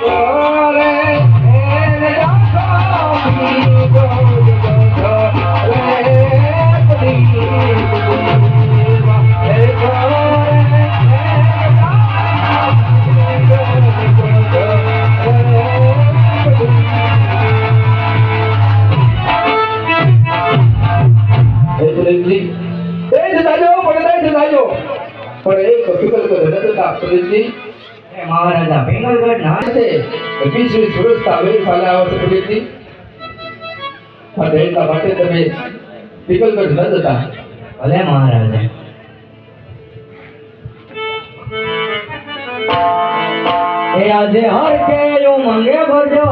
એ પણ એક ફિકર કરે તા એ મહારાજા ભીમલગઢ ના છે વીસ વીસ વર્ષ આવે સાલે આવે છે સુરેશજી અને એટલા માટે તમે ભીમલગઢ ન ભલે મહારાજા. એ આજે હર કે મંગે ભરજો